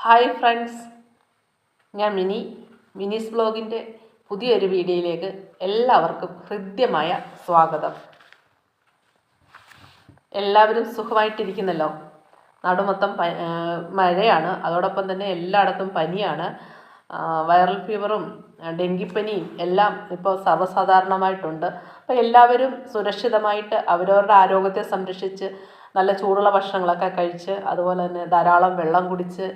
Hi friends ഞാൻ മിനി. മിനിസ് ബ്ലോഗിന്റെ പുതിയൊരു വീഡിയോയിലേക്ക് എല്ലാവർക്കും ഹൃദ്യമായ സ്വാഗതം. എല്ലാവരും സുഖമായിട്ടിരിക്കുന്നല്ലോ? നടുമൊത്തം പ മഴയാണ്. അതോടൊപ്പം തന്നെ എല്ലായിടത്തും പനിയാണ്. വൈറൽ ഫീവറും ഡെങ്കിപ്പനിയും എല്ലാം ഇപ്പോൾ സർവസാധാരണമായിട്ടുണ്ട്. അപ്പോൾ എല്ലാവരും സുരക്ഷിതമായിട്ട് അവരവരുടെ ആരോഗ്യത്തെ സംരക്ഷിച്ച് നല്ല ചൂടുള്ള ഭക്ഷണങ്ങളൊക്കെ കഴിച്ച് അതുപോലെ തന്നെ ധാരാളം വെള്ളം കുടിച്ച്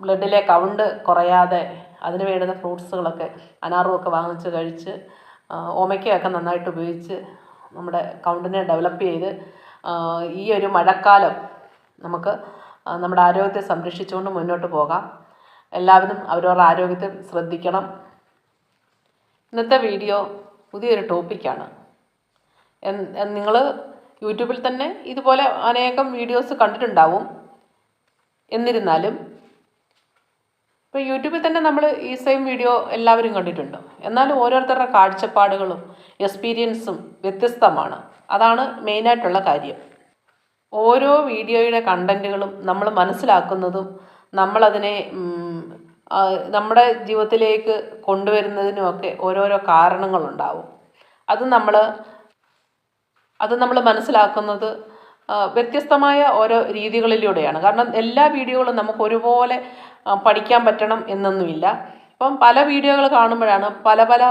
ബ്ലഡിലെ കൗണ്ട് കുറയാതെ അതിന് വേണ്ടുന്ന ഫ്രൂട്ട്സുകളൊക്കെ അനാറുമൊക്കെ വാങ്ങിച്ച് കഴിച്ച് ഓമയ്ക്കൊക്കെ നന്നായിട്ട് ഉപയോഗിച്ച് നമ്മുടെ കൗണ്ടിനെ ഡെവലപ്പ് ചെയ്ത് ഈ ഒരു മഴക്കാലം നമുക്ക് നമ്മുടെ ആരോഗ്യത്തെ സംരക്ഷിച്ചുകൊണ്ട് മുന്നോട്ട് പോകാം. എല്ലാവരും അവരവരുടെ ആരോഗ്യത്തെ ശ്രദ്ധിക്കണം. ഇന്നത്തെ വീഡിയോ പുതിയൊരു ടോപ്പിക്കാണ്. നിങ്ങൾ യൂട്യൂബിൽ തന്നെ ഇതുപോലെ അനേകം വീഡിയോസ് കണ്ടിട്ടുണ്ടാവും. എന്നിരുന്നാലും ഇപ്പോൾ യൂട്യൂബിൽ തന്നെ നമ്മൾ ഈ സെയിം വീഡിയോ എല്ലാവരും കണ്ടിട്ടുണ്ട്. എന്നാലും ഓരോരുത്തരുടെ കാഴ്ചപ്പാടുകളും എക്സ്പീരിയൻസും വ്യത്യസ്തമാണ്. അതാണ് മെയിനായിട്ടുള്ള കാര്യം. ഓരോ വീഡിയോയുടെ കണ്ടന്റുകളും നമ്മൾ മനസ്സിലാക്കുന്നതും നമ്മളതിനെ നമ്മുടെ ജീവിതത്തിലേക്ക് കൊണ്ടുവരുന്നതിനുമൊക്കെ ഓരോരോ കാരണങ്ങളുണ്ടാവും. അത് നമ്മൾ അത് നമ്മൾ മനസ്സിലാക്കുന്നത് വ്യത്യസ്തമായ ഓരോ രീതികളിലൂടെയാണ്. കാരണം എല്ലാ വീഡിയോകളും നമുക്ക് ഒരുപോലെ പഠിക്കാൻ പറ്റണം എന്നൊന്നുമില്ല. അപ്പം പല വീഡിയോകൾ കാണുമ്പോഴാണ് പല പല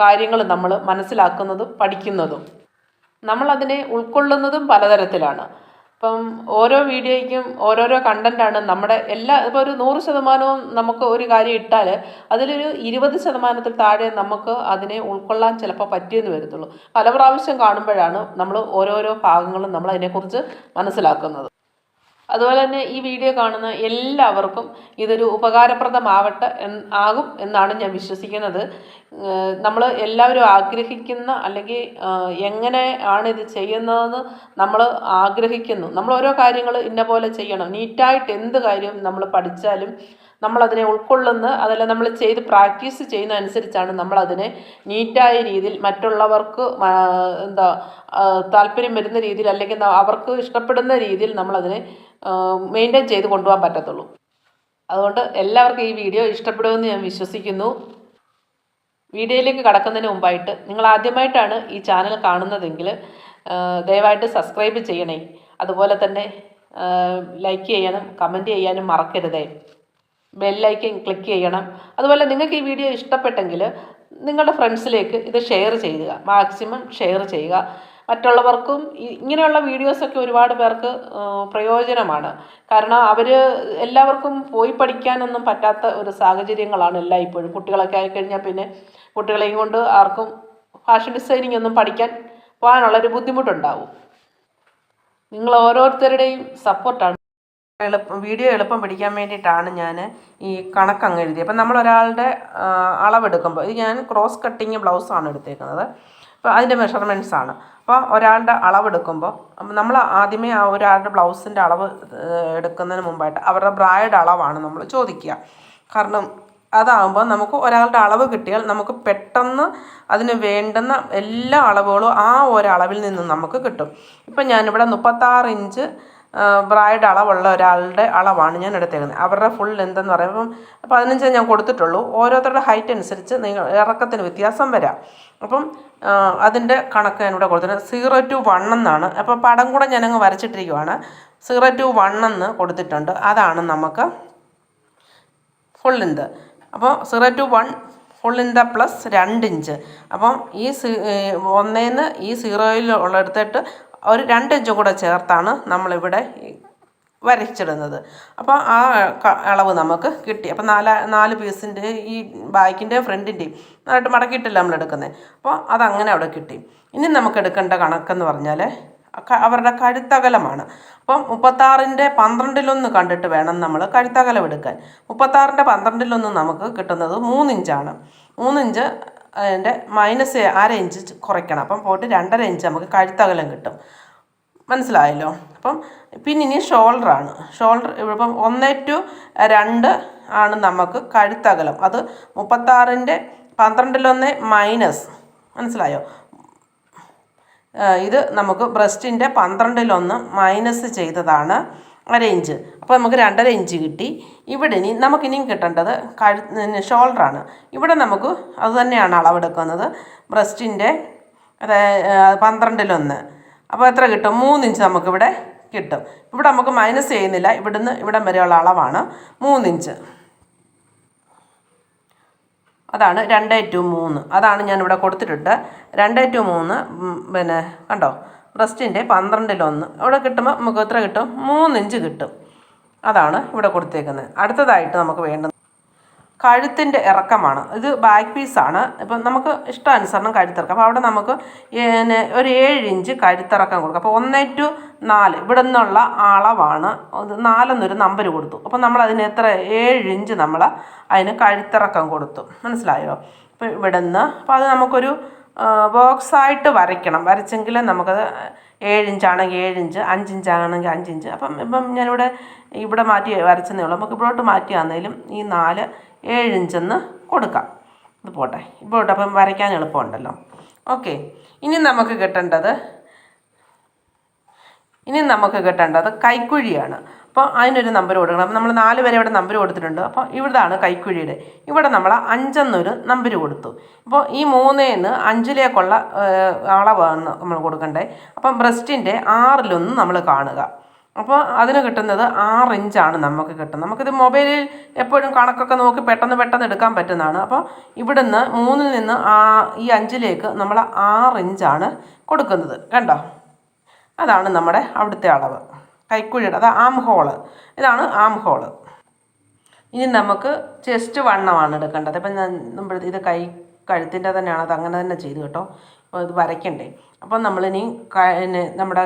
കാര്യങ്ങൾ നമ്മൾ മനസ്സിലാക്കുന്നതും പഠിക്കുന്നതും. നമ്മളതിനെ ഉൾക്കൊള്ളുന്നതും പലതരത്തിലാണ്. ഇപ്പം ഓരോ വീഡിയോയ്ക്കും ഓരോരോ കണ്ടന്റാണ് നമ്മുടെ എല്ലാ ഇപ്പോൾ ഒരു നൂറ് ശതമാനവും നമുക്ക് ഒരു കാര്യം ഇട്ടാൽ അതിലൊരു ഇരുപത് ശതമാനത്തിൽ താഴെ നമുക്ക് അതിനെ ഉൾക്കൊള്ളാൻ ചിലപ്പോൾ പറ്റിയെന്ന് വരത്തുള്ളൂ. പല പ്രാവശ്യം കാണുമ്പോഴാണ് നമ്മൾ ഓരോരോ ഭാഗങ്ങളും നമ്മൾ അതിനെക്കുറിച്ച് മനസ്സിലാക്കുന്നത്. അതുപോലെ തന്നെ ഈ വീഡിയോ കാണുന്ന എല്ലാവർക്കും ഇതൊരു ഉപകാരപ്രദമാവട്ടെ ആകും എന്നാണ് ഞാൻ വിശ്വസിക്കുന്നത്. നമ്മൾ എല്ലാവരും ആഗ്രഹിക്കുന്ന അല്ലെങ്കിൽ എങ്ങനെ ആണ് ഇത് ചെയ്യുന്നതെന്ന് നമ്മൾ ആഗ്രഹിക്കുന്നു. നമ്മൾ ഓരോ കാര്യങ്ങൾ ഇന്ന പോലെ ചെയ്യണം. നീറ്റായിട്ട് എന്ത് കാര്യവും നമ്മൾ പഠിച്ചാലും നമ്മളതിനെ ഉൾക്കൊള്ളുന്ന അതല്ല നമ്മൾ ചെയ്ത് പ്രാക്ടീസ് ചെയ്യുന്ന അനുസരിച്ചാണ് നമ്മളതിനെ നീറ്റായ രീതിയിൽ മറ്റുള്ളവർക്ക് എന്താ താല്പര്യം വരുന്ന രീതിയിൽ അല്ലെങ്കിൽ അവർക്ക് ഇഷ്ടപ്പെടുന്ന രീതിയിൽ നമ്മളതിനെ മെയിന്റെയിൻ ചെയ്ത് കൊണ്ടുപോകാൻ പറ്റത്തുള്ളൂ. അതുകൊണ്ട് എല്ലാവർക്കും ഈ വീഡിയോ ഇഷ്ടപ്പെടുമെന്ന് ഞാൻ വിശ്വസിക്കുന്നു. വീഡിയോയിലേക്ക് കടക്കുന്നതിന് മുമ്പായിട്ട് നിങ്ങൾ ആദ്യമായിട്ടാണ് ഈ ചാനൽ കാണുന്നതെങ്കിൽ ദയവായിട്ട് സബ്സ്ക്രൈബ് ചെയ്യണേ. അതുപോലെ തന്നെ ലൈക്ക് ചെയ്യാനും കമന്റ് ചെയ്യാനും മറക്കരുതേ. ബെല്ലൈക്കൻ ക്ലിക്ക് ചെയ്യണം. അതുപോലെ നിങ്ങൾക്ക് ഈ വീഡിയോ ഇഷ്ടപ്പെട്ടെങ്കിൽ നിങ്ങളുടെ ഫ്രണ്ട്സിലേക്ക് ഇത് ഷെയർ ചെയ്യുക. മാക്സിമം ഷെയർ ചെയ്യുക. മറ്റുള്ളവർക്കും ഇങ്ങനെയുള്ള വീഡിയോസൊക്കെ ഒരുപാട് പേർക്ക് പ്രയോജനമാണ്. കാരണം അവർ എല്ലാവർക്കും പോയി പഠിക്കാനൊന്നും പറ്റാത്ത ഒരു സാഹചര്യങ്ങളാണ് എല്ലാം ഇപ്പോഴും കുട്ടികളൊക്കെ ആയിക്കഴിഞ്ഞാൽ പിന്നെ കുട്ടികളെയും കൊണ്ട് ആർക്കും ഫാഷൻ ഡിസൈനിങ് ഒന്നും പഠിക്കാൻ പോകാനുള്ളൊരു ബുദ്ധിമുട്ടുണ്ടാവും. നിങ്ങൾ ഓരോരുത്തരുടെയും സപ്പോർട്ടാണ് എളുപ്പം വീഡിയോ എളുപ്പം പിടിക്കാൻ വേണ്ടിയിട്ടാണ് ഞാൻ ഈ കണക്ക് അങ്ങ് എഴുതിയത് അപ്പം നമ്മളൊരാളുടെ അളവെടുക്കുമ്പോൾ ഇത് ഞാൻ ക്രോസ് കട്ടിങ് ബ്ലൗസാണ് എടുത്തേക്കുന്നത്. അപ്പോൾ അതിന്റെ മെഷർമെന്റ്സ് ആണ് അപ്പോൾ ഒരാളുടെ അളവെടുക്കുമ്പോൾ നമ്മൾ ആദ്യമേ ആ ഒരാളുടെ ബ്ലൗസിന്റെ അളവ് എടുക്കുന്നതിന് മുമ്പായിട്ട് അവരുടെ ബ്രായുടെ അളവാണ് നമ്മൾ ചോദിക്കുക. കാരണം അതാകുമ്പോൾ നമുക്ക് ഒരാളുടെ അളവ് കിട്ടിയാൽ നമുക്ക് പെട്ടെന്ന് അതിന് വേണ്ടുന്ന എല്ലാ അളവുകളും ആ ഒരളവിൽ നിന്നും നമുക്ക് കിട്ടും. ഇപ്പം ഞാനിവിടെ മുപ്പത്താറ് ഇഞ്ച് ബ്രായുടെ അളവുള്ള ഒരാളുടെ അളവാണ് ഞാൻ എടുത്തേക്കുന്നത്. അവരുടെ ഫുൾ ലെന്ത് എന്ന് പറയുമ്പം പതിനഞ്ച് ഞാൻ കൊടുത്തിട്ടുള്ളൂ. ഓരോരുത്തരുടെ ഹൈറ്റ് അനുസരിച്ച് നിങ്ങൾ ഇറക്കത്തിന് വ്യത്യാസം വരാം. അപ്പം അതിന്റെ കണക്ക് ഞാൻ ഇവിടെ കൊടുത്തിട്ടുണ്ട്. സീറോ ടു വൺ എന്നാണ്. അപ്പോൾ പടം കൂടെ ഞാനങ്ങ് വരച്ചിട്ടിരിക്കുവാണ്. സീറോ ടു വൺ എന്ന് കൊടുത്തിട്ടുണ്ട്. അതാണ് നമുക്ക് ഫുൾ ലെന്ത് അപ്പോൾ zero to one full ഇൻത plus രണ്ട് ഇഞ്ച് അപ്പം ഈ ഒന്നേന്ന് ഈ സീറോയിൽ ഉള്ള എടുത്തിട്ട് ഒരു രണ്ടിഞ്ചും കൂടെ ചേർത്താണ് നമ്മളിവിടെ വരച്ചിടുന്നത്. അപ്പോൾ ആ അളവ് നമുക്ക് കിട്ടി. അപ്പോൾ നാല് നാല് പീസിന്റെ ഈ ബാക്കിന്റെയും ഫ്രണ്ടിന്റെയും നന്നായിട്ട് മടക്കിയിട്ടില്ല നമ്മൾ എടുക്കുന്നത് അപ്പോൾ അതങ്ങനെ അവിടെ കിട്ടി. ഇനി നമുക്ക് എടുക്കേണ്ട കണക്കെന്ന് പറഞ്ഞാൽ അവരുടെ കഴുത്തകലമാണ് അപ്പം മുപ്പത്താറിന്റെ പന്ത്രണ്ടിലൊന്ന് കണ്ടിട്ട് വേണം നമ്മൾ കഴുത്തകലം എടുക്കാൻ. മുപ്പത്താറിന്റെ പന്ത്രണ്ടിലൊന്ന് നമുക്ക് കിട്ടുന്നത് മൂന്നിഞ്ചാണ്. മൂന്നിഞ്ച് അതിന്റെ മൈനസ് അര ഇഞ്ച് കുറയ്ക്കണം. അപ്പം പോയിട്ട് രണ്ടര ഇഞ്ച് നമുക്ക് കഴുത്തകലം കിട്ടും. മനസ്സിലായല്ലോ? അപ്പം പിന്നെ ഇനി ഷോൾഡർ ആണ്. ഷോൾഡർ ഇപ്പം ഒന്ന് ടു രണ്ട് ആണ് നമുക്ക് കഴുത്തകലം. അത് മുപ്പത്താറിന്റെ പന്ത്രണ്ടിലൊന്ന് മൈനസ് മനസ്സിലായോ? ഇത് നമുക്ക് ബ്രസ്റ്റിന്റെ പന്ത്രണ്ടിലൊന്ന് മൈനസ് ചെയ്തതാണ് ഇഞ്ച് അപ്പോൾ നമുക്ക് രണ്ടര ഇഞ്ച് കിട്ടി. ഇവിടെ ഇനി നമുക്കിനിയും കിട്ടേണ്ടത് കഴു ഷോൾഡറാണ് ഇവിടെ നമുക്ക് അതുതന്നെയാണ് അളവെടുക്കുന്നത്. ബ്രസ്റ്റിന്റെ അതായത് പന്ത്രണ്ടിലൊന്ന്. അപ്പോൾ എത്ര കിട്ടും? മൂന്നിഞ്ച് നമുക്കിവിടെ കിട്ടും. ഇവിടെ നമുക്ക് മൈനസ് ചെയ്യുന്നില്ല. ഇവിടുന്ന് ഇവിടം വരെയുള്ള അളവാണ്. മൂന്നിഞ്ച് അതാണ് രണ്ട് ടു മൂന്ന്. അതാണ് ഞാൻ ഇവിടെ കൊടുത്തിട്ടുണ്ട്. രണ്ട് ടു മൂന്ന് പിന്നെ കണ്ടോ? ബ്രസ്റ്റിന്റെ പന്ത്രണ്ടിലൊന്ന്. ഇവിടെ കിട്ടുമ്പോൾ നമുക്ക് എത്ര കിട്ടും? മൂന്നിഞ്ച് കിട്ടും. അതാണ് ഇവിടെ കൊടുത്തേക്കുന്നത്. അടുത്തതായിട്ട് നമുക്ക് വേണ്ടത് കഴുത്തിന്റെ ഇറക്കമാണ്. ഇത് ബാക്ക് പീസാണ് ഇപ്പം നമുക്ക് ഇഷ്ടാനുസരണം കഴുത്തിറക്കാം. അപ്പോൾ അവിടെ നമുക്ക് പിന്നെ ഒരു ഏഴ് ഇഞ്ച് കഴുത്തിറക്കം കൊടുക്കും. അപ്പോൾ ഒന്നേ ടു നാല് ഇവിടെ നിന്നുള്ള അളവാണ് നാലെന്നൊരു നമ്പർ കൊടുത്തു. അപ്പോൾ നമ്മൾ അതിന് എത്ര? ഏഴ് ഇഞ്ച് നമ്മൾ അതിന് കഴുത്തിറക്കം കൊടുത്തു. മനസ്സിലായോ? അപ്പോൾ ഇവിടെ നിന്ന് അപ്പോൾ അത് നമുക്കൊരു ബോക്സായിട്ട് വരയ്ക്കണം. വരച്ചെങ്കിൽ നമുക്കത് ഏഴിഞ്ചാണെങ്കിൽ ഏഴിഞ്ച് അഞ്ചിഞ്ചാണെങ്കിൽ അഞ്ചിഞ്ച് അപ്പം ഇപ്പം ഞാനിവിടെ ഇവിടെ മാറ്റി വരച്ചെന്നേ ഉള്ളൂ. നമുക്ക് ഇവിടോട്ട് മാറ്റി ഈ നാല് ഏഴിഞ്ചെന്ന് കൊടുക്കാം. ഇത് പോട്ടെ. ഇപ്പോട്ട് അപ്പം വരയ്ക്കാൻ എളുപ്പമുണ്ടല്ലോ. ഓക്കെ. ഇനി നമുക്ക് കിട്ടേണ്ടത് ഇനി നമുക്ക് കിട്ടേണ്ടത് കൈക്കുഴിയാണ്. അപ്പോൾ അതിനൊരു നമ്പർ കൊടുക്കണം. നമ്മൾ നാല് വരെ ഇവിടെ നമ്പർ കൊടുത്തിട്ടുണ്ട്. അപ്പോൾ ഇവിടാണ് കൈക്കുഴിയുടെ. ഇവിടെ നമ്മൾ അഞ്ചെന്നൊരു നമ്പർ കൊടുത്തു. അപ്പോൾ ഈ മൂന്നേന്ന് അഞ്ചിലേക്കുള്ള അളവാണ് നമ്മൾ കൊടുക്കേണ്ടത് അപ്പം ബ്രസ്റ്റിന്റെ ആറിലൊന്ന് നമ്മൾ കാണുക. അപ്പോൾ അതിന് കിട്ടുന്നത് ആറ് ഇഞ്ചാണ് നമുക്ക് കിട്ടുന്നത്. നമുക്കിത് മൊബൈലിൽ എപ്പോഴും കണക്കൊക്കെ നോക്കി പെട്ടെന്ന് പെട്ടെന്ന് എടുക്കാൻ പറ്റുന്നതാണ്. അപ്പോൾ ഇവിടുന്ന് മൂന്നിൽ നിന്ന് ആ ഈ അഞ്ചിലേക്ക് നമ്മൾ ആറ് ഇഞ്ചാണ് കൊടുക്കുന്നത്. കണ്ടോ? അതാണ് നമ്മുടെ അവിടുത്തെ അളവ്. കൈക്കുഴിയുടെ അത് ആം ഹോൾ. ഇതാണ് ആം ഹോൾ. ഇനി നമുക്ക് ചെസ്റ്റ് വണ്ണമാണ് എടുക്കേണ്ടത്. ഇപ്പം ഞാൻ നമ്മൾ ഇത് കൈ കഴുത്തിന്റെ തന്നെയാണ് അത് അങ്ങനെ തന്നെ ചെയ്തു കേട്ടോ. അപ്പോൾ ഇത് വരയ്ക്കണ്ടേ? അപ്പം നമ്മളിനി പിന്നെ നമ്മുടെ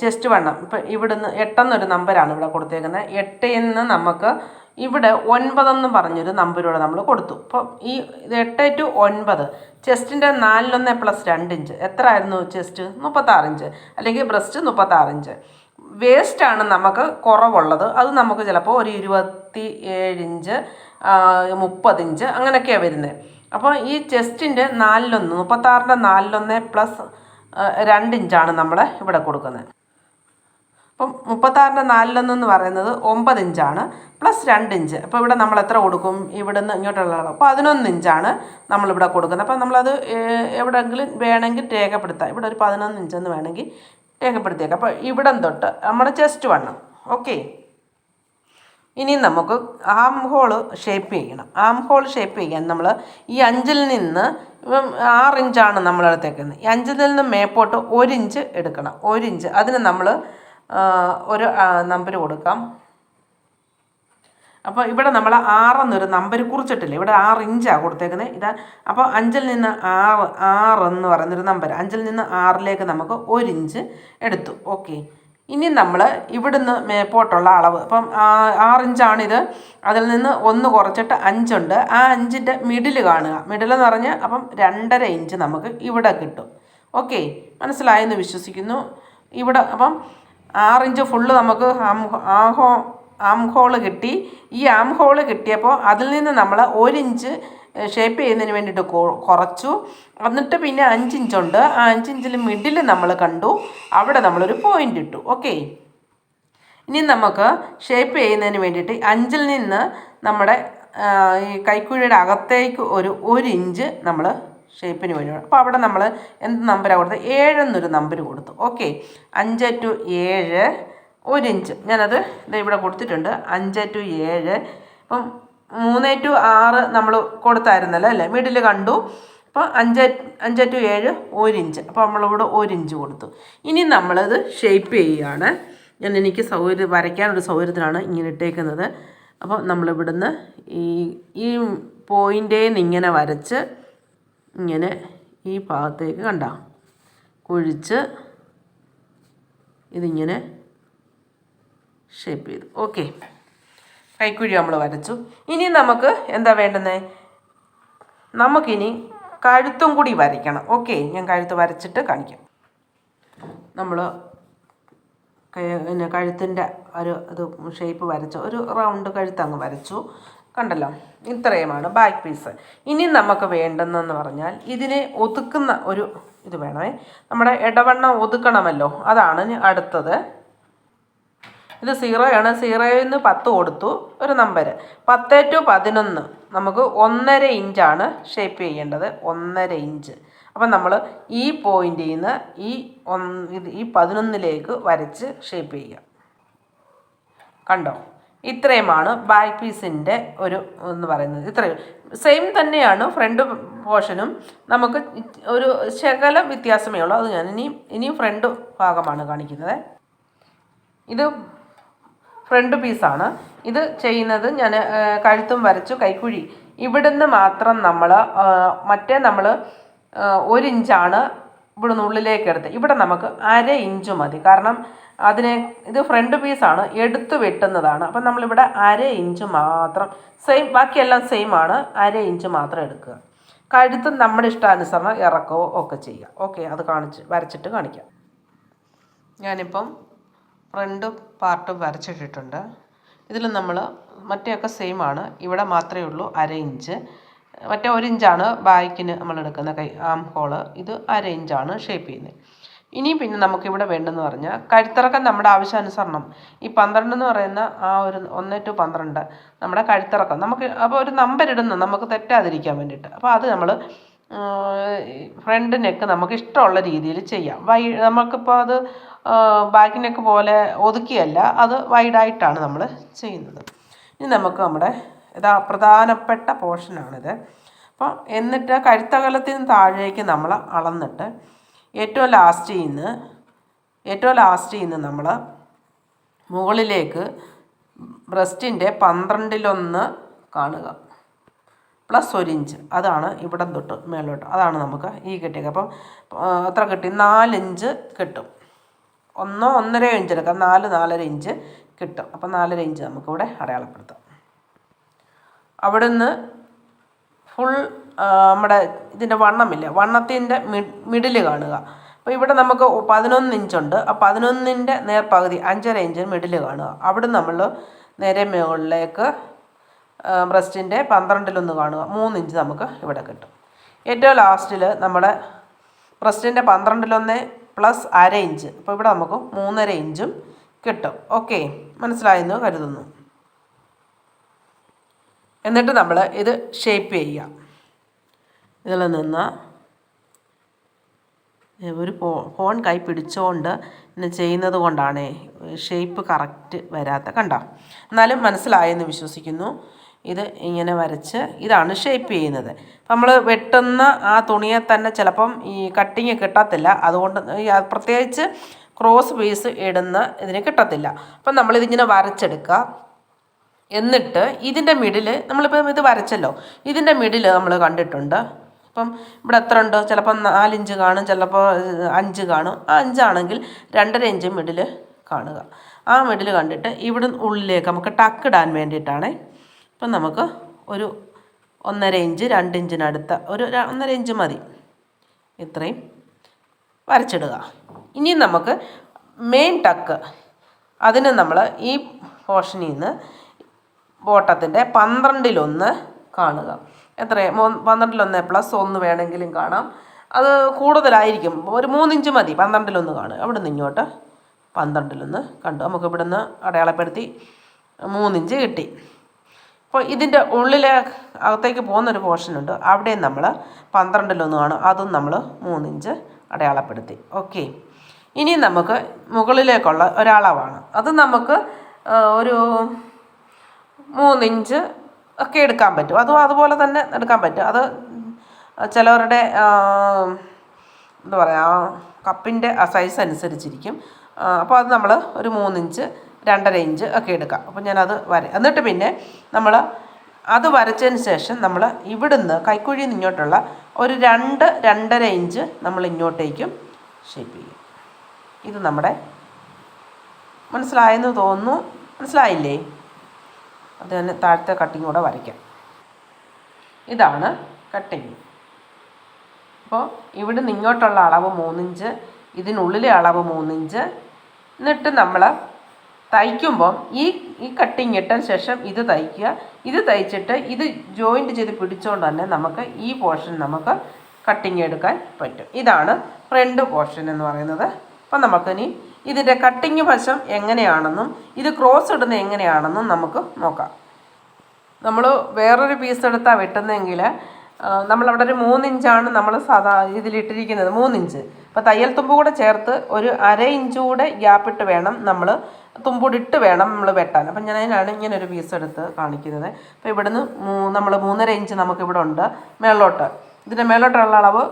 ചെസ്റ്റ് വണ്ണം. ഇപ്പം ഇവിടുന്ന് എട്ടെന്നൊരു നമ്പരാണ് ഇവിടെ കൊടുത്തേക്കുന്നത് എട്ടിൽ നിന്ന് നമുക്ക് ഇവിടെ ഒൻപതെന്ന് പറഞ്ഞൊരു നമ്പരൂടെ നമ്മൾ കൊടുത്തു. അപ്പം ഈ എട്ട് ടു ഒൻപത് ചെസ്റ്റിന്റെ നാലിലൊന്ന് പ്ലസ് രണ്ട് ഇഞ്ച്. എത്ര ആയിരുന്നു ചെസ്റ്റ്? മുപ്പത്താറ് ഇഞ്ച്. അല്ലെങ്കിൽ ബ്രസ്റ്റ് മുപ്പത്താറ് ഇഞ്ച്. വേസ്റ്റാണ് നമുക്ക് കുറവുള്ളത്. അത് നമുക്ക് ചിലപ്പോൾ ഒരു ഇരുപത്തി ഏഴ് ഇഞ്ച് മുപ്പത് ഇഞ്ച് അങ്ങനെയൊക്കെയാണ് വരുന്നത് അപ്പോൾ ഈ ചെസ്റ്റിന്റെ നാലിലൊന്ന് മുപ്പത്താറിന്റെ നാലിലൊന്ന് പ്ലസ് രണ്ട് ഇഞ്ചാണ് നമ്മൾ ഇവിടെ കൊടുക്കുന്നത്. അപ്പം മുപ്പത്താറിന്റെ നാലിലൊന്നെന്ന് പറയുന്നത് ഒമ്പത് ഇഞ്ചാണ് പ്ലസ് രണ്ട് ഇഞ്ച്. അപ്പോൾ ഇവിടെ നമ്മൾ എത്ര കൊടുക്കും? ഇവിടുന്ന് ഇങ്ങോട്ടുള്ള അളവ് അപ്പോൾ പതിനൊന്ന് ഇഞ്ചാണ് നമ്മളിവിടെ കൊടുക്കുന്നത്. അപ്പോൾ നമ്മളത് എവിടെയെങ്കിലും വേണമെങ്കിൽ രേഖപ്പെടുത്താം. ഇവിടെ ഒരു പതിനൊന്ന് ഇഞ്ചെന്ന് വേണമെങ്കിൽ രേഖപ്പെടുത്തിയേക്കാം. അപ്പോൾ ഇവിടം തൊട്ട് നമ്മുടെ ചെസ്റ്റ് വണ്ണം. ഓക്കെ? ഇനി നമുക്ക് ആം ഹോൾ ഷേപ്പ് ചെയ്യണം. ആം ഹോൾ ഷേപ്പ് ചെയ്യാൻ നമ്മൾ ഈ അഞ്ചിൽ നിന്ന് ഇപ്പം ആറ് ഇഞ്ചാണ് നമ്മൾ എടുത്തേക്കുന്നത്. ഈ അഞ്ചിൽ നിന്ന് മേപ്പോട്ട് ഒരു ഇഞ്ച് എടുക്കണം. ഒരു ഇഞ്ച് അതിന് നമ്മൾ ഒരു നമ്പർ കൊടുക്കാം. അപ്പോൾ ഇവിടെ നമ്മൾ ആറെന്നൊരു നമ്പർ കുറിച്ചിട്ടില്ല? ഇവിടെ ആറ് ഇഞ്ചാണ് കൊടുത്തേക്കുന്നത് ഇതാ അപ്പോൾ അഞ്ചിൽ നിന്ന് ആറ് ആറെന്ന് പറയുന്നൊരു നമ്പർ അഞ്ചിൽ നിന്ന് ആറിലേക്ക് നമുക്ക് ഒരു ഇഞ്ച് എടുത്തു. ഓക്കെ ഇനി നമ്മൾ ഇവിടുന്ന് മേപ്പോട്ടുള്ള അളവ്. അപ്പം ആറിഞ്ചാണിത് അതിൽ നിന്ന് ഒന്ന് കുറച്ചിട്ട് അഞ്ചുണ്ട്. ആ അഞ്ചിന്റെ മിഡിൽ കാണുക. മിഡിൽ എന്ന് പറഞ്ഞാൽ അപ്പം രണ്ടര ഇഞ്ച് നമുക്ക് ഇവിടെ കിട്ടും. ഓക്കെ മനസ്സിലായെന്ന് വിശ്വസിക്കുന്നു. ഇവിടെ അപ്പം ആറിഞ്ച് ഫുള്ള് നമുക്ക് ആഹോ ആം ഹോൾ കിട്ടി. ഈ ആം ഹോൾ കിട്ടിയപ്പോൾ അതിൽ നിന്ന് നമ്മൾ ഒരിഞ്ച് ഷേപ്പ് ചെയ്യുന്നതിന് വേണ്ടിയിട്ട് കുറച്ചു. എന്നിട്ട് പിന്നെ അഞ്ച് ഇഞ്ചുണ്ട് ആ അഞ്ച് ഇഞ്ചിൽ മിഡിൽ നമ്മൾ കണ്ടു. അവിടെ നമ്മളൊരു പോയിന്റ് ഇട്ടു. ഓക്കെ ഇനി നമുക്ക് ഷേപ്പ് ചെയ്യുന്നതിന് വേണ്ടിയിട്ട് അഞ്ചിൽ നിന്ന് നമ്മുടെ ഈ കൈക്കുഴിയുടെ അകത്തേക്ക് ഒരു ഒരു ഇഞ്ച് നമ്മൾ ഷേപ്പിന് വേണ്ടി അപ്പോൾ അവിടെ നമ്മൾ എന്ത് നമ്പറാണ് കൊടുത്തത്? ഏഴെന്നൊരു നമ്പർ കൊടുത്തു. ഓക്കെ അഞ്ച് ടു ഏഴ് ഒരു ഇഞ്ച് ഞാനത് ഇവിടെ കൊടുത്തിട്ടുണ്ട്. അഞ്ച് ടു ഏഴ്. അപ്പം മൂന്ന് ടു ആറ് നമ്മൾ കൊടുത്തായിരുന്നല്ലോ? അല്ലേ? മിഡിൽ കണ്ടു. അപ്പോൾ അഞ്ച് അഞ്ച് ടു ഏഴ് ഒരു ഇഞ്ച് അപ്പോൾ നമ്മളിവിടെ ഒരു ഇഞ്ച് കൊടുത്തു. ഇനി നമ്മളത് ഷേപ്പ് ചെയ്യുകയാണ്. ഞാൻ എനിക്ക് സൗകര്യം വരയ്ക്കാനൊരു സൗകര്യത്തിനാണ് ഇങ്ങനെ ഇട്ടേക്കുന്നത്. അപ്പോൾ നമ്മളിവിടുന്ന് ഈ ഈ പോയിന്റേ ഇങ്ങനെ വരച്ച് ഇങ്ങനെ ഈ ഭാഗത്തേക്ക് കണ്ട. കുഴിച്ച് ഇതിങ്ങനെ ഷേപ്പ് ചെയ്തു. ഓക്കെ കൈക്കുഴി നമ്മൾ വരച്ചു. ഇനി നമുക്ക് എന്താ വേണ്ടുന്നത് നമുക്കിനി കഴുത്തും കൂടി വരയ്ക്കണം. ഓക്കെ ഞാൻ കഴുത്ത് വരച്ചിട്ട് കാണിക്കാം. നമ്മൾ പിന്നെ കഴുത്തിന്റെ ഒരു ഇത് ഷേപ്പ് വരച്ചു. ഒരു റൗണ്ട് കഴുത്ത് അങ്ങ് വരച്ചു. കണ്ടല്ലോ? ഇത്രയുമാണ് ബാക്ക് പീസ് ഇനി നമുക്ക് വേണ്ടുന്നതെന്ന് പറഞ്ഞാൽ ഇതിനെ ഒതുക്കുന്ന ഒരു ഇത് വേണമേ. നമ്മുടെ ഇടവണ്ണം ഒതുക്കണമല്ലോ. അതാണ് അടുത്തത്. ഇത് സീറോയാണ് സീറോയിൽ നിന്ന് പത്ത് കൊടുത്തു. ഒരു നമ്പർ പത്ത് ടു പതിനൊന്ന് നമുക്ക് ഒന്നര ഇഞ്ചാണ് ഷേപ്പ് ചെയ്യേണ്ടത്. ഒന്നര ഇഞ്ച് അപ്പം നമ്മൾ ഈ പോയിന്റിൽ നിന്ന് ഈ ഒന്ന് ഈ പതിനൊന്നിലേക്ക് വരച്ച് ഷേപ്പ് ചെയ്യുക. കണ്ടോ? ഇത്രയുമാണ് ബാക്ക് പീസിന്റെ ഒരു എന്ന് പറയുന്നത്. ഇത്രയും സെയിം തന്നെയാണ് ഫ്രണ്ട് പോർഷനും നമുക്ക് ഒരു ശകലം വ്യത്യാസമേ ഉള്ളൂ. അത് ഞാൻ ഇനിയും ഇനിയും ഫ്രണ്ട് ഭാഗമാണ് കാണിക്കുന്നത്. ഇത് ഫ്രണ്ട് പീസാണ് ഇത് ചെയ്യുന്നത് ഞാൻ കഴുത്തും വരച്ചു കൈക്കുഴി. ഇവിടുന്ന് മാത്രം നമ്മൾ മറ്റേ നമ്മൾ ഒരു ഇഞ്ചാണ് ഇവിടുന്ന് ഉള്ളിലേക്ക് എടുത്ത് ഇവിടെ നമുക്ക് അര ഇഞ്ച് മതി. കാരണം അതിനെ ഇത് ഫ്രണ്ട് പീസാണ് എടുത്ത് വെട്ടുന്നതാണ്. അപ്പം നമ്മളിവിടെ അര ഇഞ്ച് മാത്രം സെയിം ബാക്കിയെല്ലാം സെയിം ആണ്. അര ഇഞ്ച് മാത്രം എടുക്കുക. കഴുത്ത് നമ്മുടെ ഇഷ്ടാനുസരണം ഇറക്കവോ ഒക്കെ ചെയ്യുക. ഓക്കെ അത് കാണിച്ച് വരച്ചിട്ട് കാണിക്കാം. ഞാനിപ്പം ഫ്രണ്ട് പാർട്ടും വരച്ചിട്ടിട്ടുണ്ട്. ഇതിൽ നമ്മൾ മറ്റേയൊക്കെ സെയിം ആണ്. ഇവിടെ മാത്രമേ ഉള്ളൂ അര ഇഞ്ച് മറ്റേ ഒരു ഇഞ്ചാണ് ബാക്കിന് നമ്മൾ എടുക്കുന്ന കൈ ആം ഹോൾ ഇത് അര ഇഞ്ചാണ് ഷേപ്പ് ചെയ്യുന്നത്. ഇനി പിന്നെ നമുക്കിവിടെ വേണ്ടെന്ന് പറഞ്ഞാൽ കഴുത്തിറക്കം നമ്മുടെ ആവശ്യാനുസരണം. ഈ പന്ത്രണ്ട് എന്ന് പറയുന്ന ആ ഒരു ഒന്ന് ടു പന്ത്രണ്ട് നമ്മുടെ കഴുത്തിറക്കം. നമുക്ക് അപ്പോൾ ഒരു നമ്പർ ഇടുന്നു നമുക്ക് തെറ്റാതിരിക്കാൻ വേണ്ടിയിട്ട്. അപ്പോൾ അത് നമ്മൾ ഫ്രണ്ട് നെക്ക് നമുക്ക് ഇഷ്ടമുള്ള രീതിയിൽ ചെയ്യാം. വൈ നമുക്കിപ്പോൾ അത് ബാക്ക് നെക്ക് പോലെ ഒതുക്കിയല്ല അത് വൈഡായിട്ടാണ് നമ്മൾ ചെയ്യുന്നത്. ഇനി നമുക്ക് നമ്മുടെ ഇതാ പ്രധാനപ്പെട്ട പോർഷനാണിത്. അപ്പോൾ എന്നിട്ട് കഴുത്തകലത്തിന് താഴേക്ക് നമ്മൾ അളന്നിട്ട് ഏറ്റവും ലാസ്റ്റ് നിന്ന് ഏറ്റവും ലാസ്റ്റ് നിന്ന് നമ്മൾ മുകളിലേക്ക് ബ്രസ്റ്റിന്റെ പന്ത്രണ്ടിലൊന്ന് കാണുക. പ്ലസ് ഒരു ഇഞ്ച്. അതാണ് ഇവിടെ തൊട്ട് മേലോട്ട് അതാണ് നമുക്ക് ഈ കിട്ടിയത് അപ്പം എത്ര കിട്ടി? നാലിഞ്ച് കിട്ടും. ഒന്നോ ഒന്നര ഇഞ്ച് എടുക്കാം നാല് നാലര ഇഞ്ച് കിട്ടും. അപ്പം നാലര ഇഞ്ച് നമുക്കിവിടെ അടയാളപ്പെടുത്താം. അവിടുന്ന് ഫുൾ നമ്മുടെ ഇതിന്റെ വണ്ണമില്ല? വണ്ണത്തിന്റെ മിഡിൽ കാണുക. അപ്പോൾ ഇവിടെ നമുക്ക് പതിനൊന്ന് ഇഞ്ചുണ്ട് ആ പതിനൊന്നിന്റെ നേർപകുതി അഞ്ചര ഇഞ്ച് മിഡിൽ കാണുക. അവിടെ നമ്മൾ നേരെ മുകളിലേക്ക് ബ്രസ്റ്റിന്റെ പന്ത്രണ്ടിലൊന്ന് കാണുക. മൂന്ന് ഇഞ്ച് നമുക്ക് ഇവിടെ കിട്ടും. ഏറ്റവും ലാസ്റ്റിൽ നമ്മുടെ ബ്രസ്റ്റിന്റെ പന്ത്രണ്ടിലൊന്ന് പ്ലസ് അര ഇഞ്ച്. അപ്പോൾ ഇവിടെ നമുക്ക് മൂന്നര ഇഞ്ചും കിട്ടും. ഓക്കെ. മനസ്സിലായെന്ന് കരുതുന്നു. എന്നിട്ട് നമ്മൾ ഇത് ഷേപ്പ് ചെയ്യാം ഇതിൽ നിന്ന് ഒരു ഫോൺ കൈ പിടിച്ചുകൊണ്ട് ഇന്ന് ചെയ്യുന്നത് കൊണ്ടാണ്. ഷേപ്പ് കറക്റ്റ് വരാത്ത കണ്ടോ? എന്നാലും മനസ്സിലായെന്ന് വിശ്വസിക്കുന്നു. ഇത് ഇങ്ങനെ വരച്ച് ഇതാണ് ഷേപ്പ് ചെയ്യുന്നത്. അപ്പം നമ്മൾ വെട്ടുന്ന ആ തുണിയെ തന്നെ ചിലപ്പം ഈ കട്ടിങ് കിട്ടത്തില്ല. അതുകൊണ്ട് പ്രത്യേകിച്ച് ക്രോസ് പീസ് ഇടുന്ന ഇതിന് കിട്ടത്തില്ല. അപ്പം നമ്മളിതിങ്ങനെ വരച്ചെടുക്കുക. എന്നിട്ട് ഇതിന്റെ മിഡിൽ നമ്മളിപ്പം ഇത് വരച്ചല്ലോ. ഇതിന്റെ മിഡിൽ നമ്മൾ കണ്ടിട്ടുണ്ട്. അപ്പം ഇവിടെ എത്ര ഉണ്ട്? ചിലപ്പം നാലിഞ്ച് കാണും ചിലപ്പോൾ അഞ്ച് കാണും. ആ അഞ്ചാണെങ്കിൽ രണ്ടര ഇഞ്ച് മിഡിൽ കാണുക. ആ മിഡിൽ കണ്ടിട്ട് ഇവിടെ ഉള്ളിലേക്ക് നമുക്ക് ടക്ക് ഇടാൻ വേണ്ടിയിട്ടാണ് ഇപ്പം നമുക്ക് ഒരു ഒന്നര ഇഞ്ച് രണ്ട് ഇഞ്ചിനടുത്ത ഒരു ഒന്നര ഇഞ്ച് മതി. ഇത്രയും വരച്ചിടുക. ഇനി നമുക്ക് മെയിൻ ടക്ക് അതിന് നമ്മൾ ഈ പോർഷനിൽ നിന്ന് ബോട്ടത്തിന്റെ പന്ത്രണ്ടിലൊന്ന് കാണുക. എത്ര പന്ത്രണ്ടിലൊന്ന് പ്ലസ് ഒന്ന് വേണമെങ്കിലും കാണാം. അത് കൂടുതലായിരിക്കും. ഒരു മൂന്നിഞ്ച് മതി. പന്ത്രണ്ടിലൊന്ന് കാണുക. അവിടെ നിന്ന് ഇങ്ങോട്ട് പന്ത്രണ്ടിലൊന്ന് കണ്ടു. നമുക്ക് ഇവിടുന്ന് അടയാളപ്പെടുത്തി മൂന്നിഞ്ച് കിട്ടി. അപ്പോൾ ഇതിന്റെ ഉള്ളിലെ അകത്തേക്ക് പോകുന്നൊരു പോർഷനുണ്ട് അവിടെയും നമ്മൾ പന്ത്രണ്ടിലൊന്ന് കാണും. അതും നമ്മൾ മൂന്നിഞ്ച് അടയാളപ്പെടുത്തി. ഓക്കെ ഇനി നമുക്ക് മുകളിലേക്കുള്ള ഒരളവാണ് അത് നമുക്ക് ഒരു മൂന്നിഞ്ച് ഒക്കെ എടുക്കാൻ പറ്റും. അതും അതുപോലെ തന്നെ എടുക്കാൻ പറ്റും. അത് ചിലവരുടെ എന്താ പറയുക കപ്പിന്റെ സൈസ് അനുസരിച്ചിരിക്കും. അപ്പോൾ അത് നമ്മൾ ഒരു മൂന്നിഞ്ച് രണ്ടര ഇഞ്ച് ഒക്കെ എടുക്കാം. അപ്പോൾ ഞാനത് വര എന്നിട്ട് പിന്നെ നമ്മൾ അത് വരച്ചതിന് ശേഷം നമ്മൾ ഇവിടുന്ന് കൈക്കുഴിയിൽ നിന്ന് ഇങ്ങോട്ടുള്ള ഒരു രണ്ട് രണ്ടര ഇഞ്ച് നമ്മൾ ഇങ്ങോട്ടേക്കും ഷേപ്പ് ചെയ്യും. ഇത് നമ്മുടെ മനസ്സിലായെന്ന് തോന്നുന്നു. മനസ്സിലായില്ലേ? അത് തന്നെ താഴത്തെ കട്ടിങ് കൂടെ വരയ്ക്കാം. ഇതാണ് കട്ടിങ് അപ്പോൾ ഇവിടുന്ന് ഇങ്ങോട്ടുള്ള അളവ് മൂന്നിഞ്ച് ഇതിനുള്ളിലെ അളവ് മൂന്നിഞ്ച്. എന്നിട്ട് നമ്മൾ തയ്ക്കുമ്പം ഈ ഈ കട്ടിങ് ഇട്ടതിന് ശേഷം ഇത് തയ്ക്കുക. ഇത് തയ്ച്ചിട്ട് ഇത് ജോയിന്റ് ചെയ്ത് പിടിച്ചുകൊണ്ട് തന്നെ നമുക്ക് ഈ പോർഷൻ നമുക്ക് കട്ടിങ് എടുക്കാൻ പറ്റും. ഇതാണ് ഫ്രണ്ട് പോർഷൻ എന്ന് പറയുന്നത്. അപ്പം നമുക്കിനി ഇതിന്റെ കട്ടിങ് വശം എങ്ങനെയാണെന്നും ഇത് ക്രോസ് ഇടുന്നത് എങ്ങനെയാണെന്നും നമുക്ക് നോക്കാം. നമ്മൾ വേറൊരു പീസ് എടുത്താൽ വെട്ടുന്നതെങ്കിൽ നമ്മളവിടെ ഒരു മൂന്നിഞ്ചാണ് നമ്മൾ സാധാ ഇതിലിട്ടിരിക്കുന്നത് മൂന്നിഞ്ച്. അപ്പോൾ തയ്യൽ തുമ്പ് കൂടെ ചേർത്ത് ഒരു അര ഇഞ്ച് കൂടെ ഗ്യാപ്പിട്ട് വേണം നമ്മൾ തുമ്പൂടിട്ട് വേണം നമ്മൾ വെട്ടാൻ. അപ്പം ഞാൻ അതിനാണ് ഇങ്ങനെ ഒരു പീസ് എടുത്ത് കാണിക്കുന്നത്. അപ്പോൾ ഇവിടുന്ന് നമ്മൾ മൂന്നര ഇഞ്ച് നമുക്കിവിടെ ഉണ്ട് മേളോട്ട്. ഇതിന്റെ മേലോട്ടുള്ള അളവ്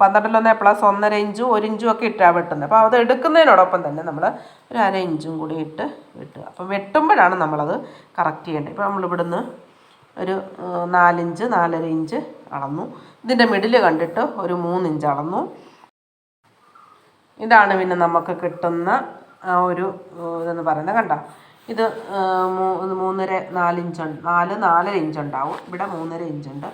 പന്ത്രണ്ടിലൊന്ന് പ്ലസ് ഒന്നര ഇഞ്ചും ഒരു ഇഞ്ചും ഒക്കെ ഇട്ടാണ് വെട്ടുന്നത്. അപ്പോൾ അത് എടുക്കുന്നതിനോടൊപ്പം തന്നെ നമ്മൾ ഒരു അര ഇഞ്ചും കൂടി ഇട്ട് വെട്ടുക. അപ്പം വെട്ടുമ്പോഴാണ് നമ്മളത് കറക്റ്റ് ചെയ്യേണ്ടത്. ഇപ്പോൾ നമ്മളിവിടുന്ന് ഒരു നാലിഞ്ച് നാലര ഇഞ്ച് അളന്നു. ഇതിന്റെ മിഡിൽ കണ്ടിട്ട് ഒരു മൂന്നിഞ്ച് അളന്നു. ഇതാണ് പിന്നെ നമുക്ക് കിട്ടുന്ന ആ ഒരു ഇതെന്ന് പറയുന്നത് കണ്ട? ഇത് മൂന്നര നാലിഞ്ച് നാല് നാലര ഇഞ്ച് ഉണ്ടാവും. ഇവിടെ മൂന്നര ഇഞ്ചുണ്ട്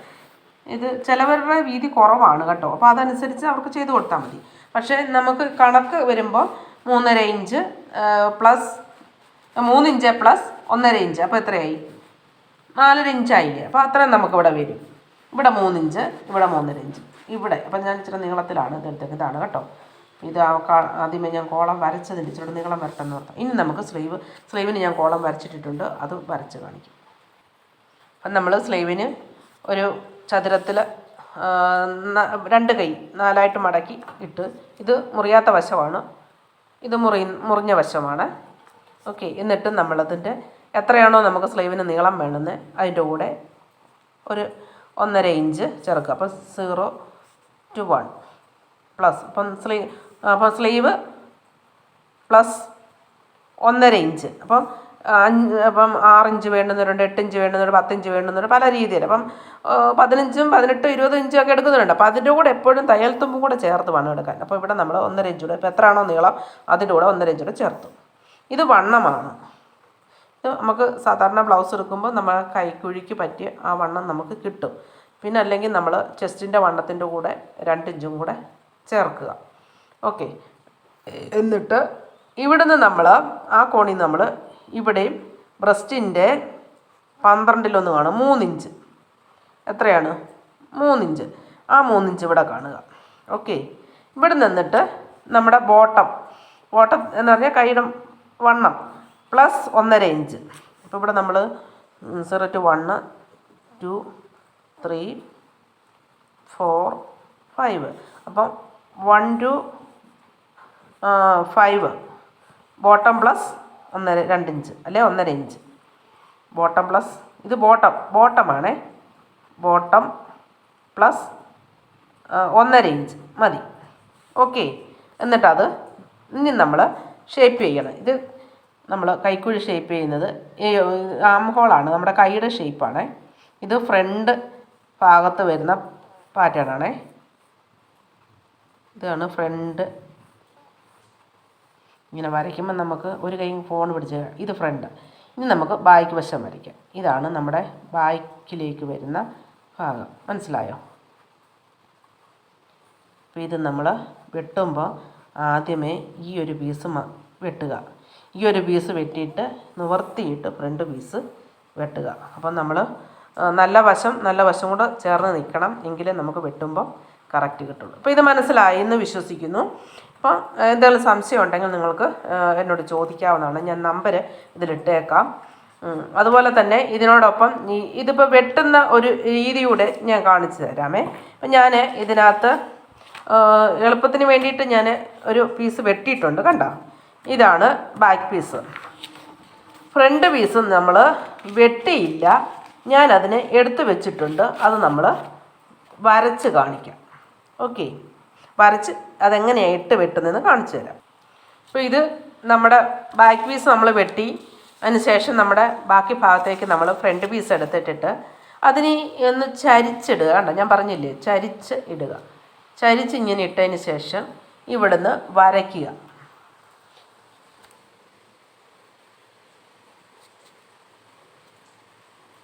ഇത് ചിലവരുടെ വീതി കുറവാണ് കേട്ടോ. അപ്പോൾ അതനുസരിച്ച് അവർക്ക് ചെയ്ത് കൊടുത്താൽ മതി. പക്ഷേ നമുക്ക് കണക്ക് വരുമ്പോൾ മൂന്നര ഇഞ്ച് പ്ലസ് മൂന്നിഞ്ച് പ്ലസ് ഒന്നര ഇഞ്ച്. അപ്പോൾ എത്രയായി? നാലര ഇഞ്ചായില്ലേ അപ്പോൾ അത്രയും നമുക്കിവിടെ വരും. ഇവിടെ മൂന്നിഞ്ച് ഇവിടെ മൂന്നര ഇഞ്ച് ഇവിടെ. അപ്പം ഞാൻ ഇച്ചിരി നീളത്തിലാണ് ഇതെടുത്തേക്ക് ഇതാണ് കേട്ടോ. ഇത് ആദ്യമേ ഞാൻ കോളം വരച്ചതിന്റെ ഇച്ചിരി നീളം വരട്ടെന്ന് ഓർത്താം. ഇനി നമുക്ക് സ്ലീവ് സ്ലീവിന് ഞാൻ കോളം വരച്ചിട്ടിട്ടുണ്ട്. അത് വരച്ച് കാണിക്കും. അപ്പം നമ്മൾ സ്ലീവിന് ഒരു ചതുരത്തിൽ രണ്ട് കൈ നാലായിട്ട് മടക്കി ഇട്ട് ഇത് മുറിയാത്ത വശമാണ്. ഇത് മുറി മുറിഞ്ഞ വശമാണ്. ഓക്കെ. എന്നിട്ട് നമ്മളതിന്റെ എത്രയാണോ നമുക്ക് സ്ലീവിന് നീളം വേണ്ടുന്നത് അതിന്റെ കൂടെ ഒരു ഒന്നര ഇഞ്ച് ചേർക്കുക. അപ്പോൾ സീറോ ടു വൺ പ്ലസ്. അപ്പം സ്ലീവ് അപ്പം സ്ലീവ് പ്ലസ് ഒന്നര ഇഞ്ച്. അപ്പം അഞ്ച് അപ്പം ആറിഞ്ച് വേണ്ടുന്നവരുണ്ട് എട്ടിഞ്ച് വേണ്ടുന്നവരുണ്ട് പത്തിഞ്ച് വേണ്ടുന്നവരുണ്ട് പല രീതിയിൽ. അപ്പം പതിനഞ്ചും പതിനെട്ടും ഇരുപതും ഇഞ്ചും ഒക്കെ എടുക്കുന്നുണ്ട്. അപ്പോൾ അതിന്റെ കൂടെ എപ്പോഴും തയ്യൽ തുമ്പും കൂടെ ചേർത്ത് വേണം എടുക്കാൻ. അപ്പോൾ ഇവിടെ നമ്മൾ ഒന്നര ഇഞ്ച് കൂടെ. ഇപ്പോൾ എത്രയാണോ നീളം അതിന്റെ കൂടെ ഒന്നര ഇഞ്ച് കൂടെ ചേർത്തു. ഇത് വണ്ണമാണ്. നമുക്ക് സാധാരണ ബ്ലൗസ് എടുക്കുമ്പോൾ നമ്മൾ കൈക്കുഴിക്ക് പറ്റിയ ആ വണ്ണം നമുക്ക് കിട്ടും. പിന്നെ അല്ലെങ്കിൽ നമ്മൾ ചെസ്റ്റിന്റെ വണ്ണത്തിന്റെ കൂടെ രണ്ടിഞ്ചും കൂടെ ചേർക്കുക. ഓക്കെ എന്നിട്ട് ഇവിടുന്ന് നമ്മൾ ആ കോണി നമ്മൾ ഇവിടെയും ബ്രസ്റ്റിന്റെ പന്ത്രണ്ടിലൊന്ന് കാണും. മൂന്നിഞ്ച് എത്രയാണ്? മൂന്നിഞ്ച് ആ മൂന്നിഞ്ച് ഇവിടെ കാണുക. ഓക്കെ ഇവിടെ നിന്നിട്ട് നമ്മുടെ ബോട്ടം ബോട്ടം എന്ന് പറഞ്ഞാൽ കൈയുടെ വണ്ണം. പ്ലസ് ഒന്നര ഇഞ്ച്. അപ്പോൾ ഇവിടെ നമ്മൾ zero to one two three four five. അപ്പം one to five. Bottom plus ഒന്നര രണ്ട് ഇഞ്ച് അല്ലെ? ഒന്നര ഇഞ്ച്. ബോട്ടം പ്ലസ് ഇത് ബോട്ടം ബോട്ടമാണേ. ബോട്ടം പ്ലസ് ഒന്നര ഇഞ്ച്. മതി. ഓക്കെ. എന്നിട്ടത് ഇനി നമ്മൾ ഷേപ്പ് ചെയ്യണം. ഇത് നമ്മൾ കൈക്കുഴി ഷേപ്പ് ചെയ്യുന്നത്. ആം ഹോളാണ് നമ്മുടെ കൈയുടെ ഷേപ്പാണ് ഇത് ഫ്രണ്ട് ഭാഗത്ത് വരുന്ന പാറ്റേൺ ആണേ. ഇതാണ് ഫ്രണ്ട് ഇങ്ങനെ വരയ്ക്കുമ്പോൾ നമുക്ക് ഒരു കൈ ഫോൺ പിടിച്ച് ഇത് ഫ്രണ്ട് ഇനി നമുക്ക് ബാക്ക് വശം വരയ്ക്കാം. ഇതാണ് നമ്മുടെ ബാക്കിലേക്ക് വരുന്ന ഭാഗം. മനസ്സിലായോ? അപ്പോൾ ഇത് നമ്മൾ വെട്ടുമ്പോൾ ആദ്യമേ ഈ ഒരു പീസ് വെട്ടുക. ഈ ഒരു പീസ് വെട്ടിയിട്ട് നിവർത്തിയിട്ട് ഫ്രണ്ട് പീസ് വെട്ടുക. അപ്പം നമ്മൾ നല്ല വശം നല്ല വശം കൂടെ ചേർന്ന് നിൽക്കണം എങ്കിലേ നമുക്ക് വെട്ടുമ്പോൾ കറക്റ്റ് കിട്ടുള്ളൂ. അപ്പോൾ ഇത് മനസ്സിലായി എന്ന് വിശ്വസിക്കുന്നു. അപ്പോൾ എന്തെങ്കിലും സംശയം ഉണ്ടെങ്കിൽ നിങ്ങൾക്ക് എന്നോട് ചോദിക്കാവുന്നതാണ്. ഞാൻ നമ്പർ ഇതിലിട്ടേക്കാം. അതുപോലെ തന്നെ ഇതിനോടൊപ്പം ഈ ഇതിപ്പോൾ വെട്ടുന്ന ഒരു രീതിയൂടെ ഞാൻ കാണിച്ചു തരാമേ. അപ്പം ഞാൻ ഇതിനകത്ത് എളുപ്പത്തിന് വേണ്ടിയിട്ട് ഞാൻ ഒരു പീസ് വെട്ടിയിട്ടുണ്ട്. കണ്ടോ? ഇതാണ് ബാക്ക് പീസ് ഫ്രണ്ട് പീസ് നമ്മൾ വെട്ടിയില്ല. ഞാൻ ഞാനതിനെ എടുത്തു വെച്ചിട്ടുണ്ട്. അത് നമ്മൾ വരച്ച് കാണിക്കാം. ഓക്കെ വരച്ച് അതെങ്ങനെയാണ് ഇട്ട് വെട്ടുന്നതെന്ന് കാണിച്ചു തരാം. അപ്പോൾ ഇത് നമ്മുടെ ബാക്ക് പീസ് നമ്മൾ വെട്ടി. അതിനുശേഷം നമ്മുടെ ബാക്കി ഭാഗത്തേക്ക് നമ്മൾ ഫ്രണ്ട് പീസ് എടുത്തിട്ടിട്ട് അതിന് ഒന്ന് ചരിച്ചിടുക. കണ്ടോ? ഞാൻ പറഞ്ഞില്ലേ? ചരിച്ച് ഇടുക. ചരിച്ച് ഇങ്ങനെ ഇട്ടതിന് ശേഷം ഇവിടുന്ന് വരയ്ക്കുക.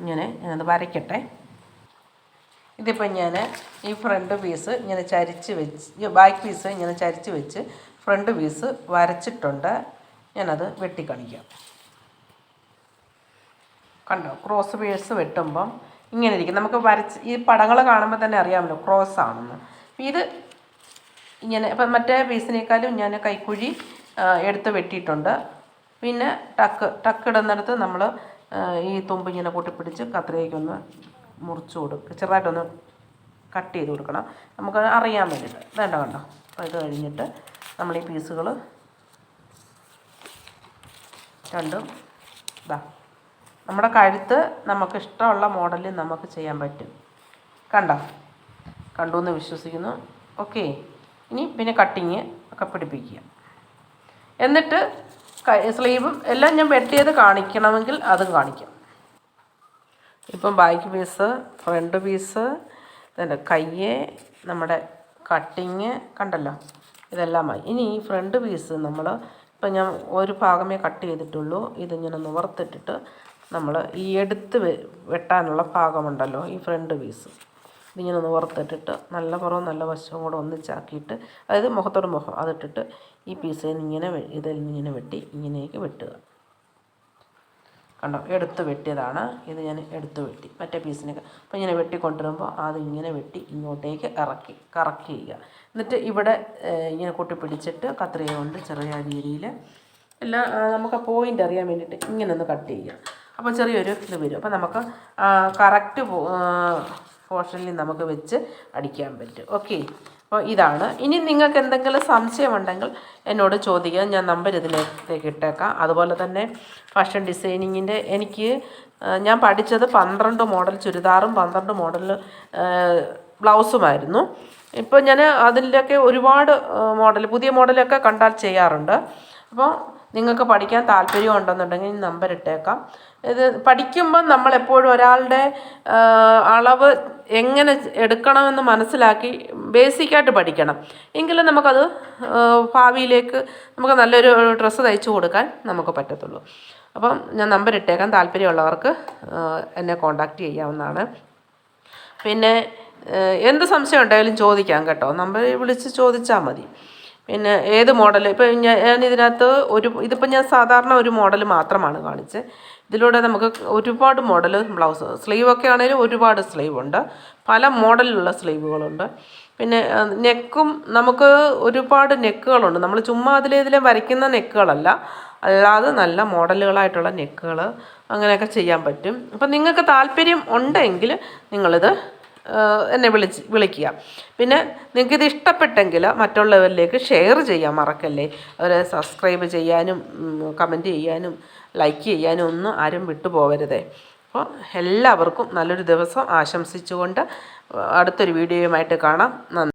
ഇങ്ങനെ ഞാനത് വരയ്ക്കട്ടെ. ഇതിപ്പോൾ ഞാൻ ഈ ഫ്രണ്ട് പീസ് ഇങ്ങനെ ചരിച്ച് വെച്ച് ബാക്ക് പീസ് ഇങ്ങനെ ചരിച്ച് വെച്ച് ഫ്രണ്ട് പീസ് വരച്ചിട്ടുണ്ട്. ഞാനത് വെട്ടിക്കാണിക്കാം. കണ്ടോ? ക്രോസ് പീസ് വെട്ടുമ്പം ഇങ്ങനെ ഇരിക്കും. നമുക്ക് വരച്ച് ഈ പടങ്ങൾ കാണുമ്പോൾ തന്നെ അറിയാമല്ലോ ക്രോസ് ആണെന്ന്. ഇത് ഇങ്ങനെ ഇപ്പം മറ്റേ പീസിനേക്കാളും ഞാൻ കൈക്കുഴി എടുത്ത് വെട്ടിയിട്ടുണ്ട്. പിന്നെ ടക്ക് ടക്ക് ഇടുന്നിടത്ത് നമ്മൾ ഈ തുമ്പ് ഇങ്ങനെ കൂട്ടിപ്പിടിച്ച് കത്രികയ്ക്കൊന്ന് മുറിച്ച് കൊടുക്കുക ചെറുതായിട്ടൊന്ന് കട്ട് ചെയ്ത് കൊടുക്കണം. നമുക്ക് അറിയാൻ വേണ്ടിയിട്ട്. വേണ്ട കണ്ടോ അപ്പോൾ ഇത് കഴിഞ്ഞിട്ട് നമ്മൾ ഈ പീസുകൾ രണ്ടും ഇതാ നമ്മുടെ കഴുത്ത് നമുക്ക് ഇഷ്ടമുള്ള മോഡലിൽ നമുക്ക് ചെയ്യാൻ പറ്റും. കണ്ടോ? കണ്ടു എന്ന് വിശ്വസിക്കുന്നു. ഓക്കെ. ഇനി പിന്നെ കട്ടിങ് ഒക്കെ പിടിപ്പിക്കുക. എന്നിട്ട് സ്ലീവും എല്ലാം ഞാൻ വെട്ടിയത് കാണിക്കണമെങ്കിൽ അതും കാണിക്കാം. ഇപ്പം ബാക്ക് പീസ് ഫ്രണ്ട് പീസ് ഇതിന്റെ കയ്യ് നമ്മുടെ കട്ടിങ് കണ്ടല്ലോ? ഇതെല്ലാമായി. ഇനി ഈ ഫ്രണ്ട് പീസ് നമ്മൾ ഇപ്പം ഞാൻ ഒരു ഭാഗമേ കട്ട് ചെയ്തിട്ടുള്ളൂ. ഇതിങ്ങനെ നിവർത്തിട്ടിട്ട് നമ്മൾ ഈ എടുത്ത് വെട്ടാനുള്ള ഭാഗമുണ്ടല്ലോ ഈ ഫ്രണ്ട് പീസ് ഇതിങ്ങനെ നിവർത്തിട്ടിട്ട് നല്ല പുറവും നല്ല വശവും കൂടെ ഒന്നിച്ചാക്കിയിട്ട് അതായത് മുഖത്തോട് മുഖം അതിട്ടിട്ട് ഈ പീസിൽ ഇങ്ങനെ ഇതിൽ ഇങ്ങനെ വെട്ടി ഇങ്ങനെയൊക്കെ വെട്ടുക. കണ്ടോ? എടുത്ത് വെട്ടിയതാണ്. ഇത് ഞാൻ എടുത്ത് വെട്ടി. മറ്റേ പീസിനൊക്കെ അപ്പോൾ ഇങ്ങനെ വെട്ടി കൊണ്ടുവരുമ്പോൾ അത് ഇങ്ങനെ വെട്ടി ഇങ്ങോട്ടേക്ക് ഇറക്കി കറക്കി ചെയ്യുക. എന്നിട്ട് ഇവിടെ ഇങ്ങനെ കൂട്ടി പിടിച്ചിട്ട് കത്രിക കൊണ്ട് ചെറിയ രീതിയിൽ എല്ലാം നമുക്ക് പോയിന്റ് അറിയാൻ വേണ്ടിയിട്ട് ഇങ്ങനെ ഒന്ന് കട്ട് ചെയ്യുക. അപ്പോൾ ചെറിയൊരു ഇത് വരും. അപ്പോൾ നമുക്ക് കറക്റ്റ് പോർഷനിൽ നമുക്ക് വെച്ച് അടിക്കാൻ പറ്റും. ഓക്കെ അപ്പോൾ ഇതാണ്. ഇനി നിങ്ങൾക്ക് എന്തെങ്കിലും സംശയമുണ്ടെങ്കിൽ എന്നോട് ചോദിക്കുക. ഞാൻ നമ്പർ ഇതിലേക്ക് ഇട്ടേക്കാം അതുപോലെ തന്നെ ഫാഷൻ ഡിസൈനിങ്ങിന്റെ എനിക്ക് ഞാൻ പഠിച്ചത് പന്ത്രണ്ട് മോഡൽ ചുരിദാറും പന്ത്രണ്ട് മോഡൽ ബ്ലൗസുമായിരുന്നു. ഇപ്പോൾ ഞാൻ അതിന്റെയൊക്കെ ഒരുപാട് മോഡൽ പുതിയ മോഡലൊക്കെ കണ്ടാൽ ചെയ്യാറുണ്ട്. അപ്പോൾ നിങ്ങൾക്ക് പഠിക്കാൻ താല്പര്യം ഉണ്ടെന്നുണ്ടെങ്കിൽ നമ്പർ ഇട്ടേക്കാം. ഇത് പഠിക്കുമ്പം നമ്മളെപ്പോഴും ഒരാളുടെ അളവ് എങ്ങനെ എടുക്കണമെന്ന് മനസ്സിലാക്കി ബേസിക്കായിട്ട് പഠിക്കണം. എങ്കിലും നമുക്കത് ഭാവിയിലേക്ക് നമുക്ക് നല്ലൊരു ഡ്രസ്സ് തയ്ച്ചു കൊടുക്കാൻ നമുക്ക് പറ്റത്തുള്ളൂ. അപ്പം ഞാൻ നമ്പർ ഇട്ടേക്കാം. താല്പര്യമുള്ളവർക്ക് എന്നെ കോണ്ടാക്റ്റ് ചെയ്യാവുന്നതാണ്. പിന്നെ എന്ത് സംശയം ഉണ്ടായാലും ചോദിക്കാം കേട്ടോ. നമ്പർ വിളിച്ച് ചോദിച്ചാൽ മതി. പിന്നെ ഏത് മോഡൽ ഇപ്പം ഞാൻ ഇതിനകത്ത് ഒരു ഇതിപ്പോൾ ഞാൻ സാധാരണ ഒരു മോഡൽ മാത്രമാണ് കാണിച്ചത് ഇതിലൂടെ നമുക്ക് ഒരുപാട് മോഡൽ ബ്ലൗസ് സ്ലീവൊക്കെ ആണെങ്കിലും ഒരുപാട് സ്ലീവ് ഉണ്ട് പല മോഡലിലുള്ള സ്ലീവുകളുണ്ട്. പിന്നെ നെക്കും നമുക്ക് ഒരുപാട് നെക്കുകളുണ്ട്. നമ്മൾ ചുമ്മാ അതിലെ ഇതിലെ വരയ്ക്കുന്ന നെക്കുകളല്ല. അല്ലാതെ നല്ല മോഡലുകളായിട്ടുള്ള നെക്കുകൾ അങ്ങനെയൊക്കെ ചെയ്യാൻ പറ്റും. അപ്പം നിങ്ങൾക്ക് താല്പര്യം ഉണ്ടെങ്കിൽ നിങ്ങളിത് എന്നെ വിളിച്ച് വിളിക്കുക. പിന്നെ നിങ്ങൾക്ക് ഇത് ഇഷ്ടപ്പെട്ടെങ്കിൽ മറ്റുള്ളവരിലേക്ക് ഷെയർ ചെയ്യാൻ മറക്കല്ലേ. അവരെ സബ്സ്ക്രൈബ് ചെയ്യാനും കമന്റ് ചെയ്യാനും ലൈക്ക് ചെയ്യാനും ഒന്നും ആരും വിട്ടുപോകരുതേ അപ്പോൾ എല്ലാവർക്കും നല്ലൊരു ദിവസം ആശംസിച്ചുകൊണ്ട് അടുത്തൊരു വീഡിയോയുമായിട്ട് കാണാം. നന്ദി.